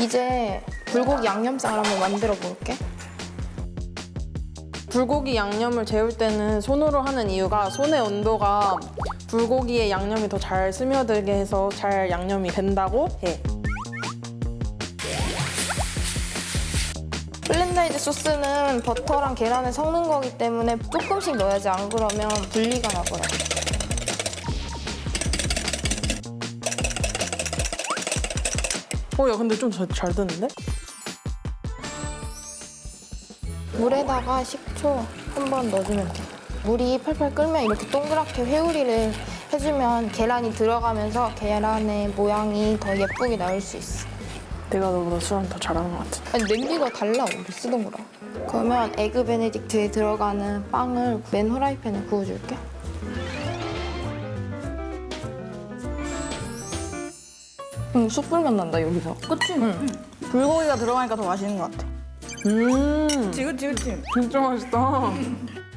이제 불고기 양념장을 한번 만들어 볼게. 불고기 양념을 재울 때는 손으로 하는 이유가 손의 온도가 불고기에 양념이 더 잘 스며들게 해서 잘 양념이 된다고 해. 블렌다이드 소스는 버터랑 계란을 섞는 거기 때문에 조금씩 넣어야지 안 그러면 분리가 나더라고. 어, 야, 근데 좀잘 되는데? 물에다가 식초 한 번 넣어주면 돼. 물이 팔팔 끓면 이렇게 동그랗게 회오리를 해주면 계란이 들어가면서 계란의 모양이 더 예쁘게 나올 수 있어. 내가 너보다 수영 더 잘하는 것 같아. 아니 냄비가 달라 우리 쓰던 거랑. 그러면 에그 베네딕트에 들어가는 빵을 맨 후라이팬에 구워줄게. 음, 숯불맛 난다 여기서. 그치? 불고기가 들어가니까 더 맛있는 것 같아. 음, 그치, 그치, 그치. 진짜 맛있다.